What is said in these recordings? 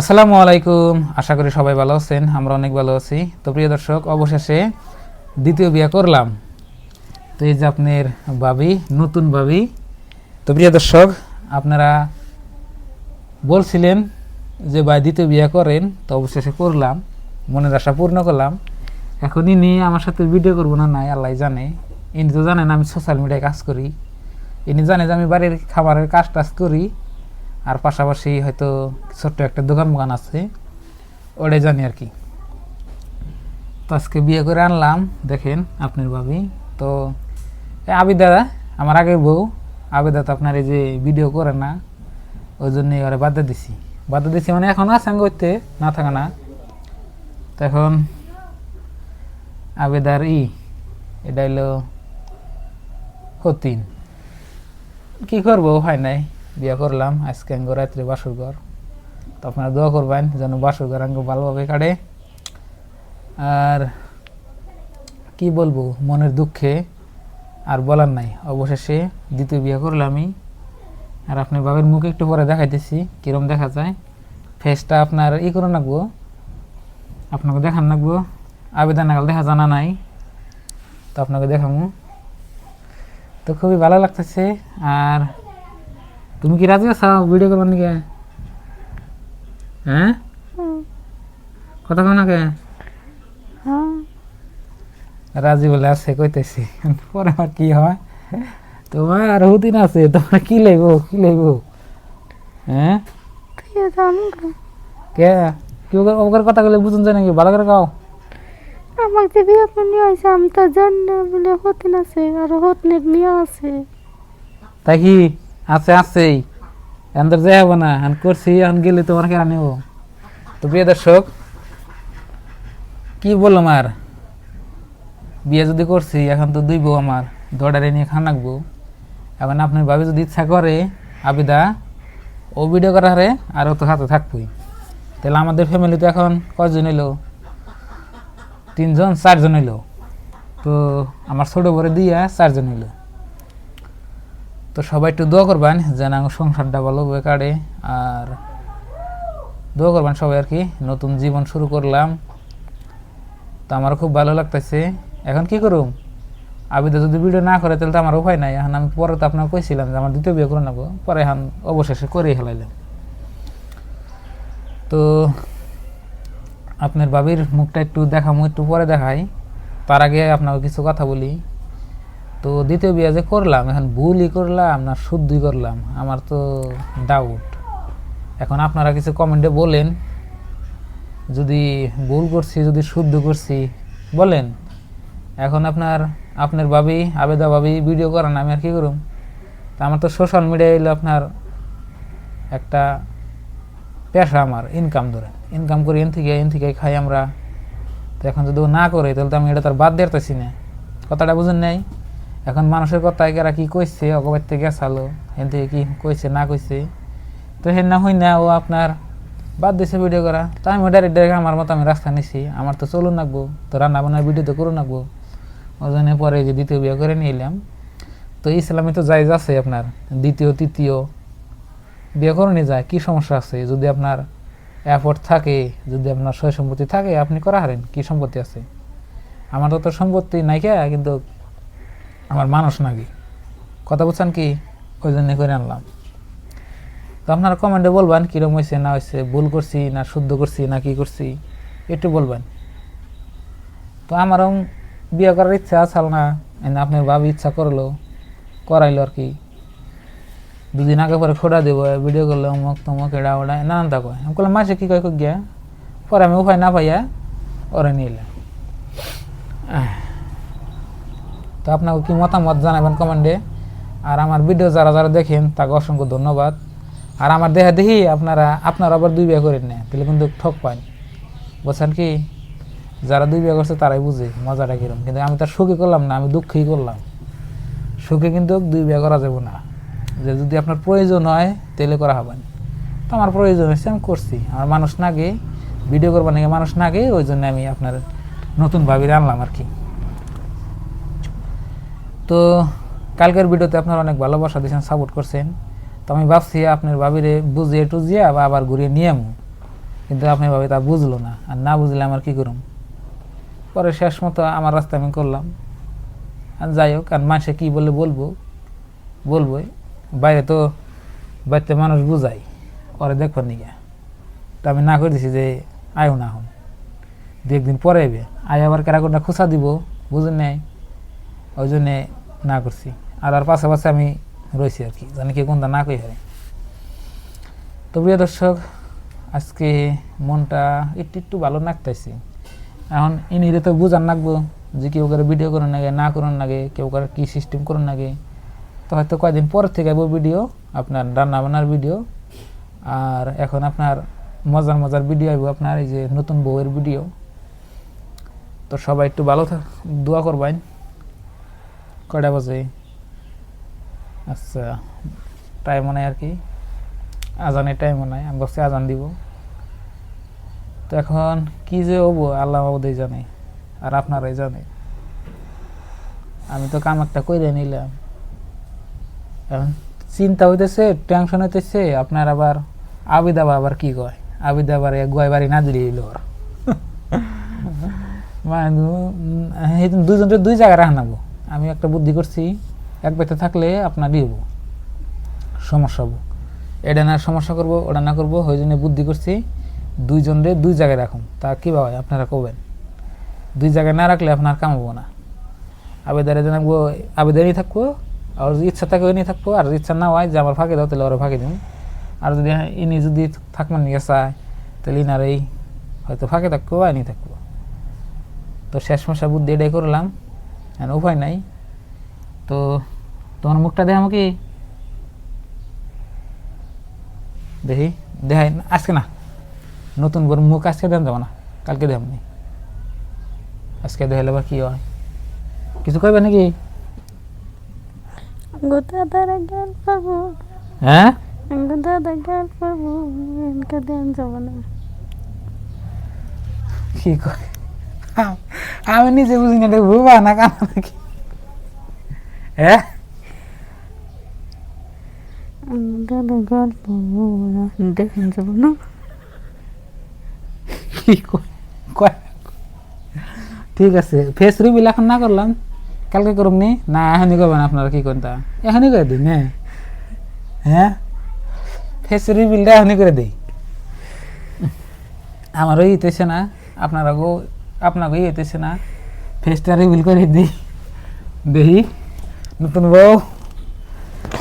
আসসালামু আলাইকুম। আশা করি সবাই ভালো আছেন, আমরা অনেক ভালো আছি। তো প্রিয় দর্শক, অবশেষে দ্বিতীয় বিয়ে করলাম। তো এই যে আপনার ভাবি, নতুন ভাবি। তো প্রিয় দর্শক, আপনারা বলছিলেন যে ভাই দ্বিতীয় বিয়ে করেন, তো অবশেষে করলাম, মনের আশা পূর্ণ করলাম। এখন ইনি আমার সাথে ভিডিও করব না, নাই আল্লাহ জানে। ইনি তো জানেন আমি সোশ্যাল মিডিয়ায় কাজ করি। ইনি জানে যে আমি বাড়ির খাবারের কাজ টাজ করি। আর পাশাপাশি হয়তো ছোট্ট একটা দোকান মোকান আছে, ওটাই জানি আর কি। তো আজকে বিয়ে করে আনলাম, দেখেন আপনার ভাবি। তো আবিদা, আমার আগের বউ। আবিদা তো আপনার এই যে ভিডিও করে না, ওই জন্য ওরা বাদ দিছি। বাদ দিছি মানে এখন আছে করতে না থাকা না। তো এখন আবেদার ই, এটা হলো হতিন কি করব হয় নাই। বিয়ে করলাম, আজকে আঙ্গ রাত্রে বাসুর ঘর। তো আপনারা দোয়া করবেন যেন বাসুর ঘর আঙ্গ ভালোভাবে কাটে। আর কি বলব, মনের দুঃখে আর বলার নাই। অবশেষে দ্বিতীয় বিয়ে করলামই। আর আপনার বাবার মুখ একটু পরে দেখাইতেছি, কিরম দেখা যায়। ফেসটা আপনার ই করে রাখব আপনাকে দেখান রাখব আবেদন নাগাল দেখা জানা নাই। তো আপনাকে দেখাবো তো খুবই ভালো লাগতেছে। আর তুমি কি রাজি আছো ভিডিও করবার নাকি হ্যাঁ কথা কো নাকি রাজি বলে আছে কইতেছি পরে আমার কি হয় তোমার আর হুদিন আছে তোমার কি লাগবো কি লাগবো হ্যাঁ কে কি ওকে- ওদের কথা বলে বুঝুন যায় নাকি ভালো করে কাও আমাকে যে বিয়ে করে নিয়ে আসে আমি তো জানি না বলে হতিন আছে আর হতনের মেয়ে আছে তাই কি আছে, আছেই। এন্দর যাই হব না, এখন করছি, এখন গেলে তোমার কেন নেব? তো প্রিয় দর্শক, কি বললাম আর? বিয়ে যদি করছি, এখন তো দুই বউ আমার দৌড়ারে নিয়ে খান রাখব। এখন আপনার ভাবে যদি ইচ্ছা করে, আবিদা, ও ভিডিও করা হারে আর তো হাতে থাকবই। তাহলে আমাদের ফ্যামিলিতে এখন কয়জন এলো তিনজন, চারজন এলো তো আমার ছোটো বড় দিয়া চারজন এলো তো সবাই একটু দোয়া করবেন যেন সংসারটা ভালোভাবে কাটে। আর দোয়া করবেন সবাই আর কি, নতুন জীবন শুরু করলাম। তো আমার খুব ভালো লাগতেছে। এখন কি করুম? আবিদা যদি ভিডিও না করে, তাহলে তো আমার উপায় নাই। এখন আমি পরে তো আপনাকে কইছিলাম যে আমার দ্বিতীয় বিয়ে করে নেব। পরে এখন অবশেষে করেই হেলাইলাম তো আপনার বাবির মুখটা একটু দেখামো, একটু পরে দেখাই। তার আগে আপনাকে কিছু কথা বলি। তো দ্বিতীয় বিয়ে যে করলাম, এখন ভুলই করলাম না শুদ্ধই করলাম, আমার তো ডাউট এখন আপনারা কিছু কমেন্টে বলেন, যদি ভুল করছি, যদি শুদ্ধ করছি, বলেন। এখন আপনার আপনার ভাবি, আবেদা ভাবি ভিডিও করেন, আমি আর কী করুম? তা আমার তো সোশ্যাল মিডিয়া এলো আপনার একটা পেশা আমার ইনকাম ধরে ইনকাম করি এন থেকে এন থেকে খাই আমরা। তো এখন যদি ও না করে, তাহলে তো আমি এটা তার বাদ দিতেছি না। কথাটা বুঝেন নাই? এখন মানুষের কথা এরা কি কইছে? অগবাদ থেকে গেছালো। এন থেকে কি কইছে, না কইছে? তো হেন না হই না ও আপনার বাদ দিছে ভিডিও করা। তো আমি ডাইরেক্ট ডাইরেক্ট আমার মতো আমি রাস্তা নিছি। আমার তো চলুন রাখব তো রান্না বান্নার ভিডিও তো করুন রাখব ওই জন্য পরে যে দ্বিতীয় বিয়ে করে নিয়ে এলাম। তো ইসলামে তো জায়জ আছে আপনার। দ্বিতীয়, তৃতীয় বিয়ে করে নিয়ে যায়। কী সমস্যা আছে? যদি আপনার অ্যাফোর্ড থাকে, যদি আপনার সয় সম্পত্তি থাকে, আপনি করা হারেন কী সম্পত্তি আছে? আমার তো তো সম্পত্তি নাই কে, কিন্তু আমার মানুষ নাকি? কথা বলছেন কি? ওই জন্য করে আনলাম। তো আপনারা কমেন্টে বলবেন কীরকম হয়েছে না হয়েছে ভুল করছি, না শুদ্ধ করছি, না কি করছি, একটু বলবেন। তো আমারও বিয়ে করার ইচ্ছা আছে না আপনার ভাবি ইচ্ছা করল, করাইলো আর কি। দুদিন আগে পরে খোড়া দেবো ভিডিও করলে, অমুক তমুক, এড়া ওড়া নানান তা কয়। আমি বললাম মাসে কী কয় গিয়া পরে আমি উপায় না পাইয়া ওরে আহ। তো আপনাকে কি মতামত জানাবেন কমেন্টে? আর আমার ভিডিও যারা যারা দেখেন, তাকে অসংখ্য ধন্যবাদ। আর আমার দেহা দেখি আপনারা আপনারা আবার দুই বিয়ে করেন না, তাহলে কিন্তু ঠক পান বলছেন কি? যারা দুই বিয়ে করছে, তারাই বুঝে মজাটা কিরম। কিন্তু আমি তার সুখী করলাম না, আমি দুঃখেই করলাম। সুখে কিন্তু দুই বিয়ে করা যাবে না। যে যদি আপনার প্রয়োজন হয়, তাহলে করা হবে তো আমার প্রয়োজন হয়েছে, আমি করছি। আমার মানুষ না গিয়ে ভিডিও করবার নাকি মানুষ না গিয়ে, ওই জন্য আমি আপনার নতুন ভাবিরে আনলাম আর কি। তো কালকের ভিডিওতে আপনারা অনেক ভালোবাসা দিয়েছেন সাপোর্ট করছেন। তো আমি ভাবছি আপনার ভাবিরে বুঝিয়ে টুজিয়ে আবার ঘুরিয়ে নিয়ে আমু। কিন্তু আপনি ভাবে তা বুঝলো না, আর না বুঝলে আমার কি করুম? পরে শেষ মতো আমার রাস্তা আমি করলাম। আর যাই হোক, আর মানুষে কী বলে বলব? বলবোই। বাইরে তো বাড়িতে মানুষ বুঝাই পরে দেখবার নিগে। তো আমি না করে দিছি যে আয়ও না হন দু একদিন পরে আয় আবার কেরাকোটা খোঁচা দিব বুঝে নাই? ওই জন্যে না করছি। আর আর পাশে পাশে আমি রয়েছি আর কি, জানি কি কোনটা না কই হয় তো প্রিয় দর্শক, আজকে মনটা একটু একটু ভালো নাকতেছি এখন ইনিরে তো বুঝার নাকবো যে কেউ করে ভিডিও করেন লাগে না করেন লাগে কেউ করে কী সিস্টেম করেন লাগে তো হয়তো কয়েকদিন পর থেকে আইব ভিডিও আপনার রান্না বান্নার ভিডিও আর এখন আপনার মজার মজার ভিডিও আইব আপনার এই যে নতুন বউয়ের ভিডিও তো সবাই একটু ভালো থাক, দোয়া করবেন। কয়টা বাজে? আচ্ছা টাইমও নাই আর কি। আজানের টাইমও নাই আমি ভাবছি আজান দিব। তো এখন কি যে হব আল্লাহ বাবুদের জানে আর আপনারাই জানে। আমি তো কাম একটা করে নিলাম। এখন চিন্তা হইতেছে টেনশন হইতেছে আপনার আবার আবিদাবা আবার কি কয়? আবিদাবার গয় বাড়ি না দিলে এলো মানে দুজনটা দুই জায়গায় রাখনাবো আমি একটা বুদ্ধি করছি, এক বেতে থাকলে আপনার দিব সমস্যা হব। এটা না সমস্যা করব, ওটা না করব, ওই জন্য বুদ্ধি করছি দুইজনরে দুই জায়গায় রাখুন। তা কী ভাই আপনারা করবেন দুই জায়গায় না রাখলে আপনার কামাবো না। আবেদারে জানাব আবেদারই থাকব, আর ইচ্ছা থাকে ওই থাকব, আর ইচ্ছা না হয়, যে আমার ফাঁকে দাও, তাহলে ওরা ফাঁকে দিন। আর যদি ইনি যদি থাকবেন নিয়ে চায় তাহলে ইনার হয়তো ফাঁকে থাকব বা ইনি থাকব। তো শেষ মশা বুদ্ধি এটাই করলাম। আর উপায় নাই। তো তোমার মুখটা দেখ আমাকে দেখি দেখাই না, আজকে না নতুন বড় মুখ আজকে দেন যাব না কালকে দেব নি। আজকে দেখালে বা কি হয়? কিছু কইবে নাকি? হ্যাঁ? গো দাদা গান পাবো। এনকা দেন যাব না। কি কয়? আম- নিজে বুঝি না ভুবা না কানা নাকি? হ্যাঁ দাদা দেখেন যাব ঠিক আছে ফেস রিভিল এখন না করলাম। কালকে করুম নি? না, এখনই করবেন আপনারা কি করেন তা এখনই করে দিন হ্যাঁ হ্যাঁ? ফেস রিভিলটা এখনই করে দিই। আমারও ইতেছে না আপনারা আপনাকে ইতেছে না। ফেসটা রিভিল করে দিই। দেখি। নতুন বউ।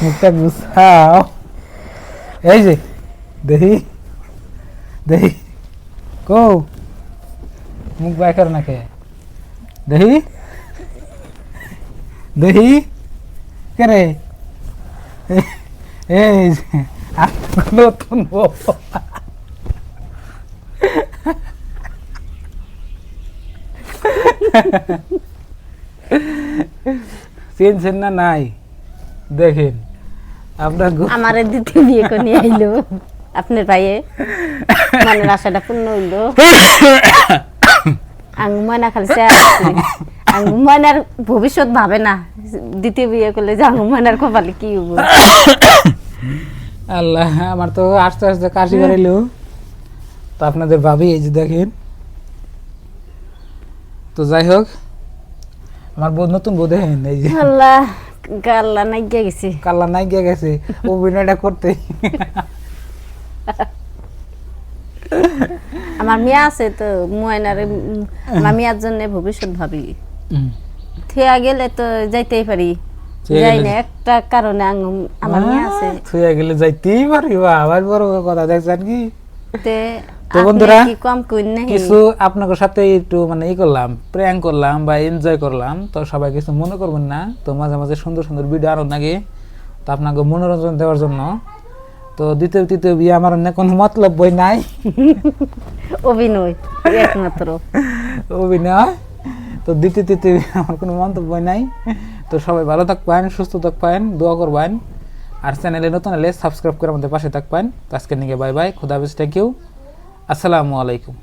মুখটা গুছাও। এই যে, দেখি। দেখি। কো মুখ বাই কর না কে? দেখি। দেখি। কে এই নতুন বউ। চিনছেন না? নাই। দেখেন আপনার আমারে দ্বিতীয় বিয়ে করে নিয়ে আইলো। আপনার ভাইয়ে মনের আশাটা পূর্ণ হইল। আঙ্গু ময়না খালি আঙ্গু ময়নার ভবিষ্যৎ ভাবে না। দ্বিতীয় বিয়ে করলে যে আঙ্গু ময়নার কপালে কি হব আল্লাহ আমার তো আস্তে আস্তে কাশি বেরাইলো তো আপনাদের ভাবি এই যে দেখেন তো যাই হোক আমার বউ নতুন বউ দেখেন এই যে আল্লাহ গাল্লা নাই গিয়ে গেছে। কাল্লা নাই গিয়ে গেছে অভিনয়টা করতে। আমার মেয়ে আছে তো ময়নার আমার মেয়ার জন্য ভবিষ্যৎ ভাবি। থিয়া গেলে তো যাইতেই পারি। যাই না একটা কারণে আমার মেয়ে আছে। আহ, গেলে যাইতেই পারিবা আবার বড় বড় কথা দেখছেন কি? তে বন্ধুরা, কিছু আপনাদের সাথে একটু মানে ই করলাম প্র্যাঙ্ক করলাম বা এনজয় করলাম তো সবাই কিছু মনে করবেন না। তো মাঝে মাঝে সুন্দর সুন্দর ভিডিও নাকি তো আপনাকে মনোরঞ্জন দেওয়ার জন্য। তো দ্বিতীয় তৃতীয় বিয়ে আমার অন্য কোনো মতলব বই নাই। অভিনয় একমাত্র। অভিনয়। তো দ্বিতীয় তৃতীয় বিয়ে আমার কোনো মন্তব্য নাই। তো সবাই ভালো থাকবেন সুস্থ থাকবেন দোয়া করবেন। আর চ্যানেলে নতুন হলে সাবস্ক্রাইব করে আমাদের পাশে থাকবেন। তো আজকে নিয়ে বাই বাই, খুদা বেশ থ্যাংক ইউ আসসালামু আলাইকুম।